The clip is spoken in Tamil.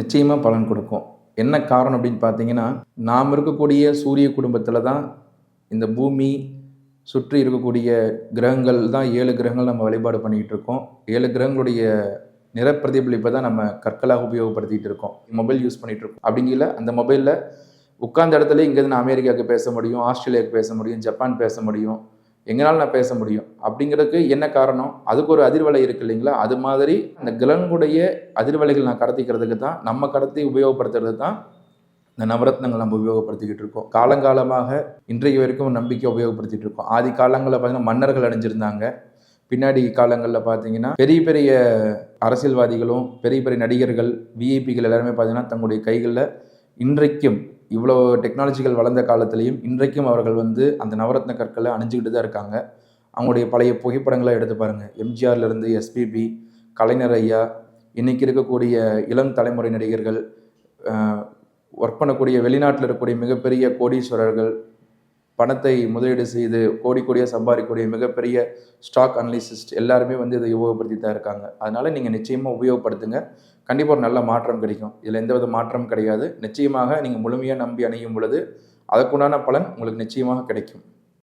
நிச்சயமாக பலன் கொடுக்கும். என்ன காரணம் அப்படின்னு பார்த்தீங்கன்னா நாம் இருக்கக்கூடிய சூரிய குடும்பத்தில் தான் இந்த பூமி சுற்றி இருக்கக்கூடிய கிரகங்கள் தான் ஏழு கிரகங்கள் நம்ம வழிபாடு பண்ணிக்கிட்டு இருக்கோம். ஏழு கிரகங்களுடைய நிறப்பிரதிபலிப்பை தான் நம்ம கற்களாக உபயோகப்படுத்திகிட்டு இருக்கோம். மொபைல் யூஸ் பண்ணிகிட்டு இருக்கோம். அப்படிங்கல அந்த மொபைலில் உட்கார்ந்த இடத்துல இங்கேருந்து நான் அமெரிக்காவுக்கு பேச முடியும் ஆஸ்திரேலியாவுக்கு பேச முடியும் ஜப்பான் பேச முடியும் எங்களால் நான் பேச முடியும்? அப்படிங்கிறதுக்கு என்ன காரணம்? அதுக்கு ஒரு அதிர்வலை இருக்கு இல்லைங்களா? அது மாதிரி அந்த கிழங்குடைய அதிர்வலைகள் நான் கடத்திக்கிறதுக்கு தான் நம்ம கடத்தி உபயோகப்படுத்துறது தான் இந்த நவரத்னங்கள் நம்ம உபயோகப்படுத்திக்கிட்டு இருக்கோம். காலங்காலமாக இன்றைக்கு வரைக்கும் நம்பிக்கை உபயோகப்படுத்திட்டு இருக்கோம். ஆதி காலங்களில் பார்த்தீங்கன்னா மன்னர்கள் அணிஞ்சிருந்தாங்க. பின்னாடி காலங்களில் பார்த்தீங்கன்னா பெரிய பெரிய அரசியல்வாதிகளும் பெரிய பெரிய நடிகர்கள் விஐபிகள் எல்லாருமே பார்த்தீங்கன்னா தங்களுடைய கைகளில் இன்றைக்கும் இவ்வளோ டெக்னாலஜிகள் வளர்ந்த காலத்துலேயும் இன்றைக்கும் அவர்கள் வந்து அந்த நவரத்ன கற்களை அணிஞ்சிக்கிட்டு தான் இருக்காங்க. அவங்களுடைய பழைய புகைப்படங்களை எடுத்து பாருங்கள் எம்ஜிஆர்லேருந்து எஸ்பிபி கலைஞர் ஐயா இன்றைக்கி இருக்கக்கூடிய இளம் தலைமுறை நடிகர்கள் ஒர்க் பண்ணக்கூடிய வெளிநாட்டில் இருக்கக்கூடிய மிகப்பெரிய கோடீஸ்வரர்கள் பணத்தை முதலீடு செய்து கோடி கோடியாக சம்பாதிக்கக்கூடிய மிகப்பெரிய ஸ்டாக் அனலிசிஸ்ட் எல்லாருமே வந்து இதை உபயோகப்படுத்தி தான் இருக்காங்க. அதனால் நீங்கள் நிச்சயமாக உபயோகப்படுத்துங்க. கண்டிப்பாக ஒரு நல்ல மாற்றம் கிடைக்கும். இதில் எந்தவித மாற்றம் கிடையாது. நிச்சயமாக நீங்கள் முழுமையாக நம்பி அணையும் பொழுது அதற்குண்டான பலன் உங்களுக்கு நிச்சயமாக கிடைக்கும்.